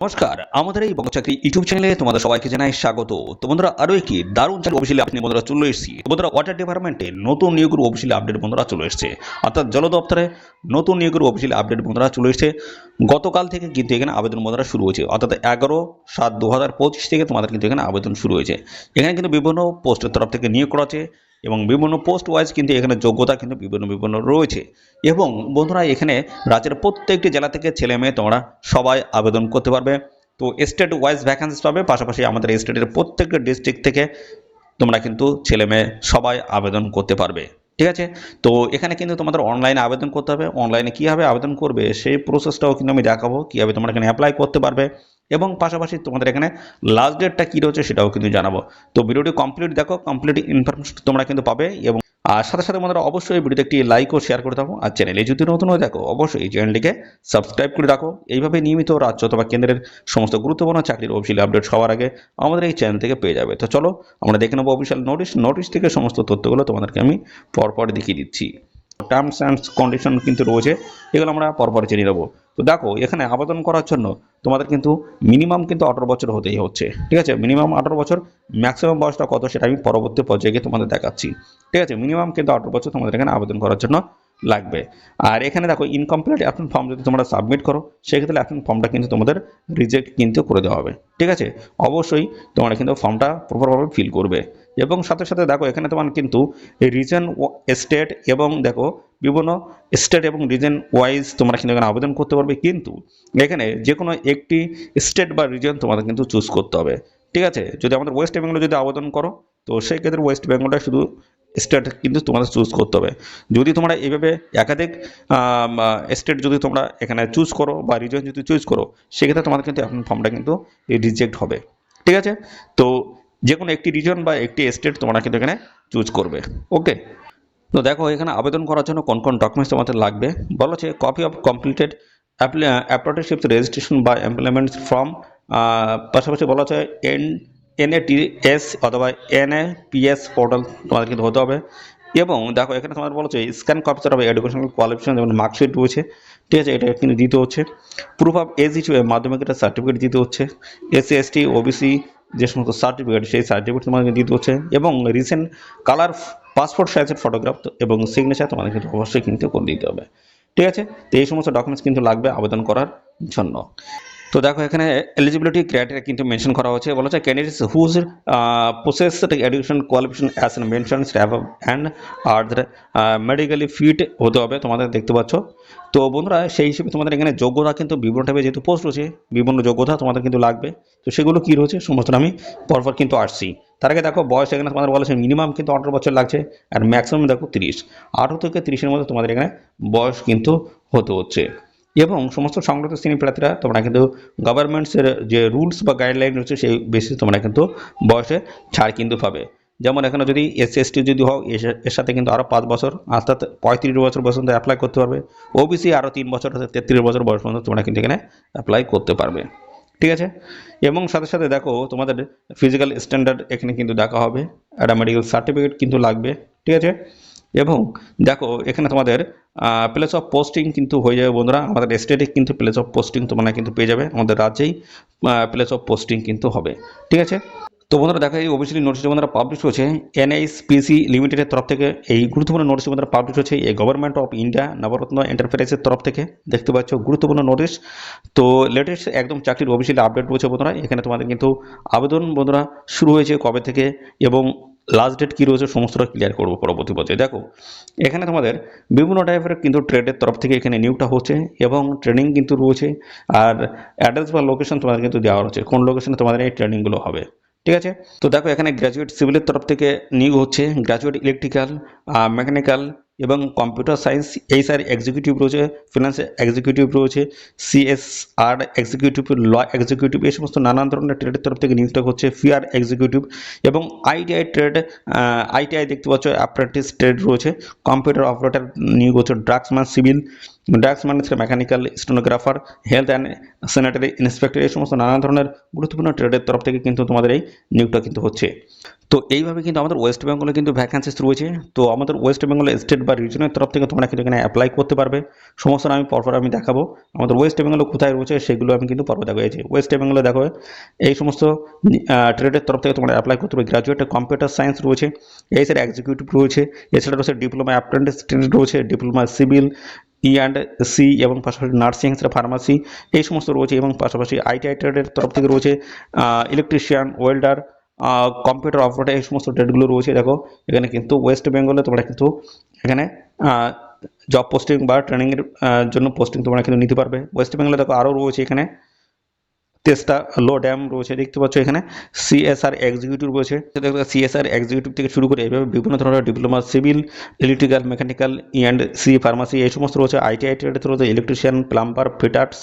নমস্কার, আমাদের এই বঙ্গচাকরি ইউটিউব চ্যানেলে তোমাদের সবাইকে জানাই স্বাগত। তো বন্ধুরা, আরও একটি দারুণ চাকরি অফিসিয়ালি আপনি বন্ধুরা চলে এসেছি। বন্ধুরা ওয়াটার ডিপার্টমেন্টে নতুন নিয়োগের অফিসিয়ালি আপডেট বন্ধুরা চলে এসেছে। অর্থাৎ জল দপ্তরে নতুন নিয়োগের অফিসিয়ালি আপডেট বন্ধুরা চলে এসেছে। গতকাল থেকে কিন্তু এখানে আবেদন বন্ধুরা শুরু হয়েছে। অর্থাৎ এগারো সাত দু হাজার পঁচিশ থেকে তোমাদের কিন্তু এখানে আবেদন শুরু হয়েছে। এখানে কিন্তু বিভিন্ন পোস্টের তরফ থেকে নিয়োগ করা আছে এবং বিভিন্ন পোস্ট ওয়াইজ কিন্তু এখানে যোগ্যতা কিন্তু বিভিন্ন বিভিন্ন রয়েছে। এবং বন্ধুরা, এখানে রাজ্যের প্রত্যেকটি জেলা থেকে ছেলে মেয়ে তোমরা সবাই আবেদন করতে পারবে। তো স্টেট ওয়াইজ ভ্যাকান্সি পাবে, পাশাপাশি আমাদের স্টেটের প্রত্যেকটা ডিস্ট্রিক্ট থেকে তোমরা কিন্তু ছেলে মেয়ে সবাই আবেদন করতে পারবে। ঠিক আছে? তো এখানে কিন্তু তোমাদের অনলাইনে আবেদন করতে হবে। অনলাইনে কীভাবে আবেদন করবে, সেই প্রসেসটাও কিন্তু আমি দেখাবো। কীভাবে তোমরা এখানে অ্যাপ্লাই করতে পারবে। এবং পাশাপাশি তোমাদের এখানে লাস্ট ডেটটা কী রয়েছে সেটাও কিন্তু জানাব। তো ভিডিওটি কমপ্লিট দেখো কমপ্লিট ইনফরমেশন তোমরা কিন্তু পাবে এবং আর সাথে সাথে আমাদের অবশ্যই ভিডিওতে একটি লাইক ও শেয়ার করে থাকো আর চ্যানেলে যদি নতুন হয়ে দেখো, অবশ্যই এই চ্যানেলটিকে সাবস্ক্রাইব করে রাখো। এইভাবে নিয়মিত রাজ্য অথবা কেন্দ্রের সমস্ত গুরুত্বপূর্ণ চাকরির অফিসিয়াল আপডেট সবার আগে আমাদের এই চ্যানেল থেকে পেয়ে যাবে। তো চলো আমরা দেখে নেব অফিসিয়াল নোটিশ নোটিশ থেকে সমস্ত তথ্যগুলো তোমাদেরকে আমি পরপর দেখিয়ে দিচ্ছি। টার্মস অ্যান্ড কন্ডিশন কিন্তু রয়েছে, এগুলো আমরা পরপর জেনে নেব। তো দেখো, এখানে আবেদন করার জন্য তোমাদের কিন্তু মিনিমাম কিন্তু আঠারো বছর হতেই হচ্ছে, ঠিক আছে? মিনিমাম আঠারো বছর ম্যাক্সিমাম বয়সটা কত সেটা আমি পরবর্তী পর্যায়ে গিয়ে তোমাদের দেখাচ্ছি, ঠিক আছে? মিনিমাম কিন্তু আঠারো বছর তোমাদের এখানে আবেদন করার জন্য লাগবে। আর এখানে দেখো ইনকমপ্লিট অ্যাপ্লিকেশন ফর্ম যদি তোমরা সাবমিট করো, সেক্ষেত্রে অ্যাপ্লিকেশন ফর্মটা কিন্তু তোমাদের রিজেক্ট কিন্তু করে দেওয়া হবে, ঠিক আছে? অবশ্যই তোমরা কিন্তু ফর্মটা প্রপারভাবে ফিল করবে। এবং সাথে সাথে দেখো, এখানে তোমার কিন্তু রিজন স্টেট এবং দেখো, বিভিন্ন স্টেট এবং রিজন ওয়াইজ তোমরা কিন্তু এখানে আবেদন করতে পারবে। কিন্তু এখানে যে কোনো একটি স্টেট বা রিজন তোমাদের কিন্তু চুজ করতে হবে। ঠিক আছে? যদি আমাদের ওয়েস্ট বেঙ্গলে যদি আবেদন করো, তো সেই ক্ষেত্রে ওয়েস্ট বেঙ্গলটা শুধু স্টেট কিন্তু তোমাদের চুজ করতে হবে। যদি তোমরা এইভাবে একাধিক স্টেট যদি তোমরা এখানে চুজ করো বা রিজন যদি চুজ করো, সেক্ষেত্রে তোমাদের কিন্তু এখন ফর্মটা কিন্তু রিজেক্ট হবে। ঠিক আছে? তো যে কোনো একটি রিজন বা একটি স্টেট তোমরা কিন্তু এখানে চুজ করবে। ওকে তো দেখো, এখানে আবেদন করার জন্য কোন কোন ডকুমেন্টস তোমাদের লাগবে? বলা হচ্ছে copy of completed apprenticeship registration বা এমপ্লয়মেন্ট ফর্ম পাশাপাশি বলা হচ্ছে এন এনএটিএস অথবা এনএপিএস পোর্টাল তোমাদের কিন্তু হতে হবে। এবং দেখো, এখানে তোমাদের বলা হচ্ছে scan copy of educational qualification যেমন মার্কশিট রয়েছে, ঠিক আছে, এটা কিন্তু দিতে হচ্ছে। প্রুফ অফ এজ হিসেবে মাধ্যমিক একটা সার্টিফিকেট দিতে হচ্ছে। এসসি এসটি ওবিসি যে সমস্ত সার্টিফিকেট সেই সার্টিফিকেট তোমাদেরকে দিতে হচ্ছে এবং রিসেন্ট কালার পাসপোর্ট সাইজের ফটোগ্রাফ এবং সিগনেচার তোমাদের কিন্তু অবশ্যই কিন্তু করে দিতে হবে। ঠিক আছে? তো এই সমস্ত ডকুমেন্টস কিন্তু লাগবে আবেদন করার জন্য। তো দেখো, এখানে এলিজিবিলিটি ক্রাইটেরিয়া কিন্তু মেনশন করা হয়েছে। বলা হচ্ছে candidates whose process education qualification as mention and are medically fit হতে হবে তোমাদের, দেখতে পাচ্ছ। তো বন্ধুরা, সেই হিসেবে তোমাদের এখানে যোগ্যতা কিন্তু বিভিন্ন টাইপের যেহেতু পোস্ট রয়েছে বিভিন্ন যোগ্যতা তোমাদের কিন্তু লাগবে। তো সেগুলো কী রয়েছে, সমস্ত আমি পরপর কিন্তু আসছি। তার আগে দেখো, বয়স এখানে তোমাদের বলা হচ্ছে মিনিমাম কিন্তু আঠারো বছর লাগছে, আর ম্যাক্সিমাম দেখো তিরিশ। আঠারো থেকে তিরিশের মধ্যে তোমাদের এখানে বয়স কিন্তু হতে হচ্ছে। এবং সমস্ত সংগঠিত শ্রেণি প্রার্থীরা তোমরা কিন্তু গভর্নমেন্টসের যে রুলস বা গাইডলাইন রয়েছে সেই বেসিস তোমরা কিন্তু বয়সে ছাড় কিন্তু পাবে। যেমন এখানে যদি এস এসটি যদি হও, এর সাথে কিন্তু আরও পাঁচ বছর, অর্থাৎ পঁয়ত্রিশ বছর পর্যন্ত অ্যাপ্লাই করতে পারবে। ওবিসি আরও তিন বছর, অর্থাৎ তেত্রিশ বছর বয়স পর্যন্ত তোমরা কিন্তু এখানে অ্যাপ্লাই করতে পারবে। ঠিক আছে? এবং সাথে সাথে দেখো, তোমাদের ফিজিক্যাল স্ট্যান্ডার্ড এখানে কিন্তু দেখা হবে। একটা মেডিকেল সার্টিফিকেট কিন্তু লাগবে। ঠিক আছে? এবং দেখো, এখানে তোমাদের প্লেস অফ পোস্টিং কিন্তু হয়ে যাবে বন্ধুরা। আমাদের স্টেটে কিন্তু প্লেস অফ পোস্টিং তোমরা কিন্তু পেয়ে যাবে। আমাদের রাজ্যেই প্লেস অফ পোস্টিং কিন্তু হবে। ঠিক আছে? তো বন্ধুরা, দেখা, এই অফিসিয়ালি নোটিশ বন্ধুরা পাবলিশ হয়েছে। এনআইসপিসি লিমিটেডের তরফ থেকে, এই গুরুত্বপূর্ণ নোটিশ বন্ধুরা পাবলিশ হয়েছে এই গভর্নমেন্ট অফ ইন্ডিয়া নবরত্ন এন্টারপ্রাইজের তরফ থেকে। দেখতে পাচ্ছ, গুরুত্বপূর্ণ নোটিশ তো লেটেস্ট একদম চাকরির অফিসিয়ালি আপডেট রয়েছে বন্ধুরা। এখানে তোমাদের কিন্তু আবেদন বন্ধুরা শুরু হয়েছে কবে থেকে এবং লাস্ট ডেট কী রয়েছে সমস্তটা ক্লিয়ার করব পরবর্তী পর্যায়ে। দেখো, এখানে তোমাদের বিভিন্ন টাইপের কিন্তু ট্রেডের তরফ থেকে এখানে নিউটা হচ্ছে এবং ট্রেনিং কিন্তু রয়েছে আর অ্যাড্রেস বা লোকেশন তোমাদের কিন্তু দেওয়া হচ্ছে কোন লোকেশনে তোমাদের এই ট্রেনিংগুলো হবে। ঠিক আছে? তো দেখো, এখানে গ্র্যাজুয়েট সিভিলের তরফ থেকে নিউ হচ্ছে গ্র্যাজুয়েট ইলেকট্রিক্যাল মেকানিক্যাল এবং কম্পিউটার সায়েন্স এই স্যার এক্সিকিউটিভ রয়েছে ফিনান্স এক্সিকিউটিভ রয়েছে সিএসআর এক্সিকিউটিভ ল এক্সিকিউটিভ এই সমস্ত নানান ধরনের ট্রেডের তরফ থেকে নিয়োগটা হচ্ছে ফিআর এক্সিকিউটিভ এবং আইটিআই ট্রেড আইটিআই দেখতে পাচ্ছ অ্যাপ্রেন্টিস ট্রেড রয়েছে কম্পিউটার অপারেটর নিয়োগ হচ্ছে ড্রাগসম্যান সিভিল ড্রাগস মানে mechanical stenographer health and sanitary inspector এই সমস্ত নানা ধরনের গুরুত্বপূর্ণ ট্রেডের তরফ থেকে কিন্তু তোমাদের এই নিয়োগটা কিন্তু হচ্ছে। তো এইভাবে কিন্তু আমাদের ওয়েস্ট বেঙ্গলে কিন্তু ভ্যাকান্সিস রয়েছে। তো আমাদের ওয়েস্ট বেঙ্গল স্টেট বা রিজনের তরফ থেকে তোমরা কিন্তু এখানে অ্যাপ্লাই করতে পারবে। সমস্ত আমি পরপর আমি দেখাবো। আমাদের ওয়েস্ট বেঙ্গলে কোথায় রয়েছে সেগুলো আমি কিন্তু পরপর দেখো এই যে ওয়েস্ট বেঙ্গলে দেখো, এই সমস্ত ট্রেডের তরফ থেকে তোমরা অ্যাপ্লাই করতে পারবে। গ্রাজুয়েট কম্পিউটার সায়েন্স রয়েছে এছাড়া এক্সিকিউটিভ রয়েছে, এছাড়া রয়েছে ডিপ্লোমা অ্যাপ্রেন্টিস রয়েছে diploma civil E and C এবং পাশাপাশি নার্সিং ফার্মাসি এই সমস্ত রয়েছে এবং পাশাপাশি আইটিআই ট্রেডের তরফ থেকে রয়েছে ইলেকট্রিশিয়ান ওয়েল্ডার কম্পিউটার অপারেটর এই সমস্ত ডেটগুলো রয়েছে। দেখো, এখানে কিন্তু ওয়েস্ট বেঙ্গলে তোমরা কিন্তু এখানে জব পোস্টিং বা ট্রেনিংয়ের জন্য পোস্টিং তোমরা কিন্তু নিতে পারবে। ওয়েস্ট বেঙ্গলে দেখো আরও রয়েছে এখানে। তেস্তা লো ড্যাম রয়েছে, দেখতে পাচ্ছ এখানে। সিএসআর এক্সিকিউটিভ রয়েছে। সিএসআর এক্সিকিউটিভ থেকে শুরু করে এইভাবে বিভিন্ন ধরনের diploma civil electrical mechanical and C pharmacy এই সমস্ত রয়েছে। আইটিআই ট্রেডে রয়েছে electrician plumber fitters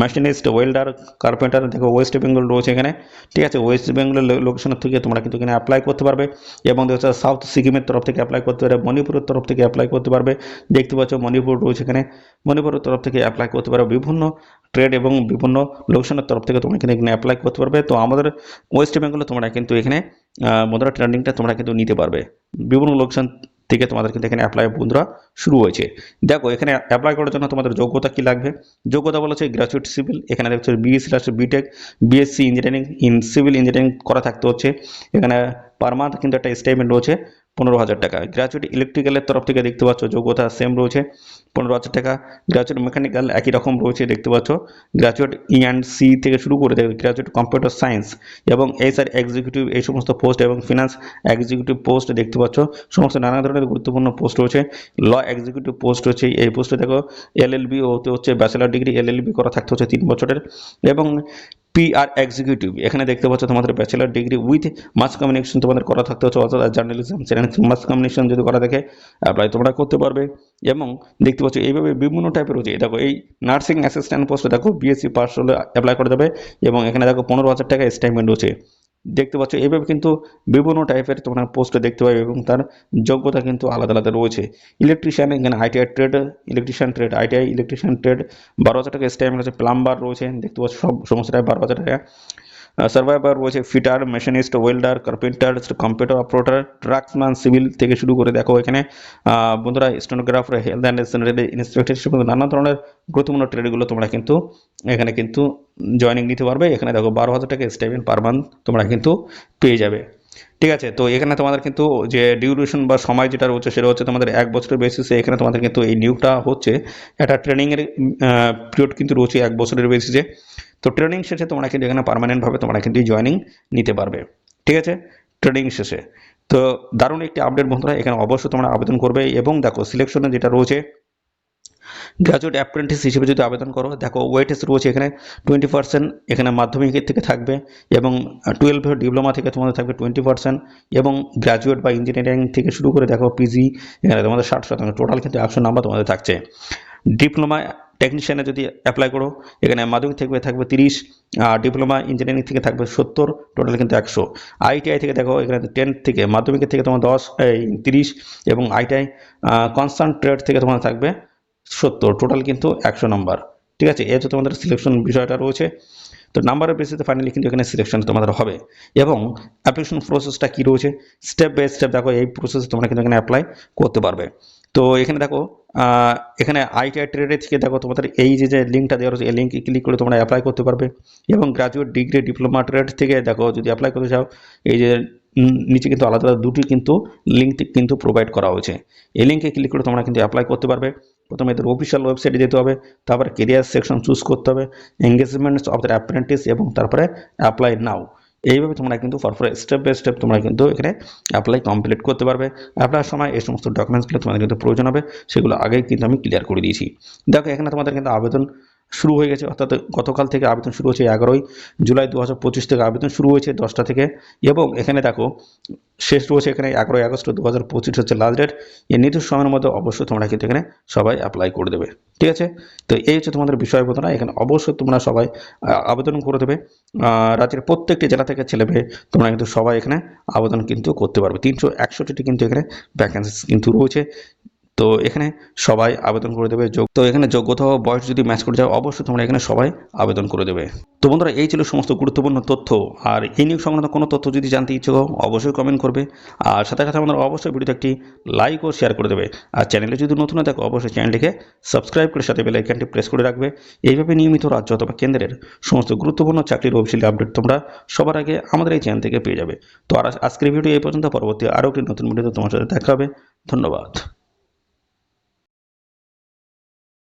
machinist welder carpenter দেখো ওয়েস্ট বেঙ্গল রয়েছে এখানে। ঠিক আছে ওয়েস্ট বেঙ্গলের লোকেশনের থেকে তোমরা কিন্তু এখানে অ্যাপ্লাই করতে পারবে এবং দেখো সাউথ সিকিমের তরফ থেকে অ্যাপ্লাই করতে পারবে মণিপুরের তরফ থেকে অ্যাপ্লাই করতে পারবে। দেখতে পাচ্ছ মণিপুর রয়েছে এখানে। মণিপুরের তরফ থেকে অ্যাপ্লাই করতে পারবে বিভিন্ন ট্রেড এবং বিভিন্ন লোকেশনের তরফ থেকে তোমরা কিন্তু এখানে অ্যাপ্লাই করতে পারবে। তো আমাদের ওয়েস্ট বেঙ্গলে তোমরা কিন্তু এখানে বন্ধুরা ট্রেনিংটা তোমরা কিন্তু নিতে পারবে। বিভিন্ন লোকেশন থেকে তোমাদের কিন্তু এখানে অ্যাপ্লাই বন্ধুরা শুরু হয়েছে। দেখো, এখানে অ্যাপ্লাই করার জন্য তোমাদের যোগ্যতা কি লাগবে? যোগ্যতা বলা হচ্ছে গ্র্যাজুয়েট সিভিল এখানে দেখছ BSc last BTech BSc engineering in civil engineering করা থাকতে হচ্ছে। এখানে পার মান্থ কিন্তু একটা স্টেটমেন্ট রয়েছে। পনেরো হাজার টাকা। গ্র্যাজুয়েট ইলেকট্রিক্যালের তরফ থেকে দেখতে পাচ্ছ যোগ্যতা সেম রয়েছে। পনেরো হাজার টাকা। গ্র্যাজুয়েট মেকানিক্যাল একই রকম রয়েছে, দেখতে পাচ্ছ। গ্র্যাজুয়েট ই অ্যান্ড সি থেকে শুরু করে গ্র্যাজুয়েট কম্পিউটার সায়েন্স এবং এসআর এক্সিকিউটিভ এই সমস্ত পোস্ট এবং ফিনান্স এক্সিকিউটিভ পোস্ট দেখতে পাচ্ছ। সমস্ত নানা ধরনের গুরুত্বপূর্ণ পোস্ট রয়েছে। ল এক্সিকিউটিভ পোস্ট রয়েছে। এই পোস্টে দেখো এলএলবি হতে হচ্ছে ব্যাচেলার ডিগ্রি এলএলবি করা থাকতে হচ্ছে তিন বছরের। এবং পিআর এক্সিকিউটিভ এখানে দেখতে পাচ্ছ তোমাদের bachelor degree with mass communication তোমাদের করা থাকতে হচ্ছে, অর্থাৎ জার্নালিজম সেখানে মাস কমিউনিকেশন যদি করা থাকে অ্যাপ্লাই তোমরা করতে পারবে। এবং দেখতে পাচ্ছ এইভাবে বিভিন্ন টাইপের রয়েছে দেখো এই নার্সিং অ্যাসিস্ট্যান্ট পোস্টে দেখো বিএসসি পাস হলে অ্যাপ্লাই করা যাবে। এবং এখানে দেখো পনেরো হাজার টাকা স্টাইমেন্ট রয়েছে দেখতে পাচ্ছ, এভাবে কিন্তু বিভিন্ন টাইপের তোমরা পোস্ট দেখতে পাবে এবং তার যোগ্যতা কিন্তু আলাদা আলাদা রয়েছে। ইলেকট্রিশিয়ান এখানে ITI trade electrician trade ITI electrician trade বারো হাজার টাকা স্ট্যাম্প রয়েছে প্লাম্বার রয়েছে, দেখতে পাচ্ছ, সব সমস্ত টাইপ বারো হাজার টাকা। সার্ভাইভার রয়েছে fitter machinist welder carpenter computer operator draughtsman civil থেকে শুরু করে দেখো এখানে। বন্ধুরা stenographer health and sanitary inspector নানা ধরনের গুরুত্বপূর্ণ ট্রেডগুলো তোমরা কিন্তু এখানে কিন্তু জয়নিং নিতে পারবে। এখানে দেখো বারো হাজার টাকা স্টাইপেন্ড পার মান্থ তোমরা কিন্তু পেয়ে যাবে। ঠিক আছে, তো এখানে তোমাদের কিন্তু যে ডিউরেশন বা সময় যেটা রয়েছে সেটা হচ্ছে তোমাদের এক বছরের বেসিসে এখানে তোমাদের কিন্তু এই নিয়োগটা হচ্ছে। একটা ট্রেনিংয়ের পিরিয়ড কিন্তু রয়েছে এক বছরের বেসিসে তো ট্রেনিং শেষে তোমরা কিন্তু এখানে পারমানেন্টভাবে তোমরা কিন্তু জয়নিং নিতে পারবে। ঠিক আছে? ট্রেনিং শেষে। তো দারুণ একটি আপডেট বন্ধুরা, এখানে অবশ্যই তোমরা আবেদন করবে এবং দেখো সিলেকশনে যেটা রয়েছে গ্রাজুয়েট অ্যাপ্রেন্টিস হিসেবে যদি আবেদন করো, দেখো ওয়েটেজ রয়েছে এখানে টোয়েন্টি পার্সেন্ট এখানে মাধ্যমিকের থেকে থাকবে এবং টুয়েলভের ডিপ্লোমা থেকে তোমাদের থাকবে টোয়েন্টি পার্সেন্ট এবং গ্রাজুয়েট বা ইঞ্জিনিয়ারিং থেকে শুরু করে দেখো পিজি এখানে তোমাদের ষাট শতাংশ টোটাল কিন্তু একশো নাম্বার তোমাদের থাকছে। ডিপ্লোমা টেকনিশিয়ানে যদি অ্যাপ্লাই করো, এখানে মাধ্যমিক থেকে থাকবে তিরিশ, আর ডিপ্লোমা ইঞ্জিনিয়ারিং থেকে থাকবে সত্তর টোটাল কিন্তু একশো। আইটিআই থেকে দেখো, এখানে টেন থেকে, মাধ্যমিকের থেকে তোমার দশ, এই তিরিশ, এবং আইটিআই কনস্ট্যান্ট ট্রেড থেকে তোমার থাকবে সত্তর টোটাল কিন্তু একশো নম্বর ঠিক আছে? হচ্ছে তোমাদের সিলেকশন বিষয়টা রয়েছে। তো নাম্বারের বেসিসে ফাইনালি কিন্তু এখানে সিলেকশন তোমাদের হবে। এবং অ্যাপ্লিকেশন প্রসেসটা কী রয়েছে? স্টেপ বাই স্টেপ দেখো, এই প্রসেসে তোমরা কিন্তু এখানে অ্যাপ্লাই করতে পারবে। তো এখানে দেখো এখানে আইটিআই ট্রেডে থেকে দেখো তোমাদের এই যে যে লিঙ্কটা দেওয়া রয়েছে, এই লিঙ্কে ক্লিক করে তোমরা অ্যাপ্লাই করতে পারবে। এবং গ্রাজুয়েট ডিগ্রি ডিপ্লোমা ট্রেড থেকে দেখো, যদি অ্যাপ্লাই করতে চাও, এই যে নিচে কিন্তু আলাদা আলাদা দুটি কিন্তু লিঙ্ক কিন্তু প্রোভাইড করা হয়েছে। এই লিঙ্কে ক্লিক করে তোমরা কিন্তু অ্যাপ্লাই করতে পারবে। প্রথমে এদের অফিসিয়াল ওয়েবসাইটে যেতে হবে, তারপরে কেরিয়ার সেকশন চুজ করতে হবে এঙ্গেজমেন্টস অফ দ্য অ্যাপ্রেন্টিস এবং তারপরে অ্যাপ্লাই নাও এইভাবে তোমরা কিন্তু পরপর স্টেপ বাই স্টেপ তোমরা কিন্তু এখানে অ্যাপ্লাই কমপ্লিট করতে পারবে। অ্যাপ্লাইয়ের সময় এই সমস্ত ডকুমেন্টসগুলো তোমাদের কিন্তু প্রয়োজন হবে, সেগুলো আগেই কিন্তু আমি ক্লিয়ার করে দিয়েছি। দেখো, এখানে তোমাদের কিন্তু আবেদন শুরু হয়ে গেছে, অর্থাৎ গতকাল থেকে আবেদন শুরু হয়েছে এগারোই জুলাই দু হাজার পঁচিশ থেকে আবেদন শুরু হয়েছে দশটা থেকে। এবং এখানে দেখো, শেষ রয়েছে এখানে এগারোই আগস্ট দু হাজার পঁচিশ হচ্ছে লাস্ট ডেট। এই নির্দিষ্ট সময়ের মধ্যে অবশ্যই তোমরা কিন্তু এখানে সবাই অ্যাপ্লাই করে দেবে, ঠিক আছে? তো এই হচ্ছে তোমাদের বিষয়বর্ধনা এখানে অবশ্যই তোমরা সবাই আবেদন করে দেবে। রাজ্যের প্রত্যেকটি জেলা থেকে ছেলে পেয়ে তোমরা কিন্তু সবাই এখানে আবেদন কিন্তু করতে পারবে। তিনশো একষট্টিটি কিন্তু এখানে ভ্যাকেন্সি কিন্তু রয়েছে। তো এখানে সবাই আবেদন করে দেবে যোগ তো এখানে যোগ্যতা ও বয়স যদি ম্যাচ করে যায় অবশ্যই তোমরা এখানে সবাই আবেদন করে দেবে। তো বন্ধুরা, এই ছিল সমস্ত গুরুত্বপূর্ণ তথ্য। আর এই নিয়োগ সংক্রান্ত কোনো তথ্য যদি জানতে ইচ্ছুক অবশ্যই কমেন্ট করবে। আর সাথে সাথে আমাদের অবশ্যই ভিডিওতে একটি লাইক ও শেয়ার করে দেবে। আর চ্যানেলে যদি নতুন হয়ে থাকো, অবশ্যই চ্যানেলটিকে সাবস্ক্রাইব করে সাথে বেল প্রেস করে রাখবে। এইভাবে নিয়মিত রাজ্য অথবা কেন্দ্রের সমস্ত গুরুত্বপূর্ণ চাকরির অফিসিয়ালি আপডেট তোমরা সবার আগে আমাদের এই চ্যানেল থেকে পেয়ে যাবে। তো আর আজকের ভিডিও এই পর্যন্ত। পরবর্তী আরও একটি নতুন ভিডিওতে তোমার সাথে দেখা হবে। ধন্যবাদ।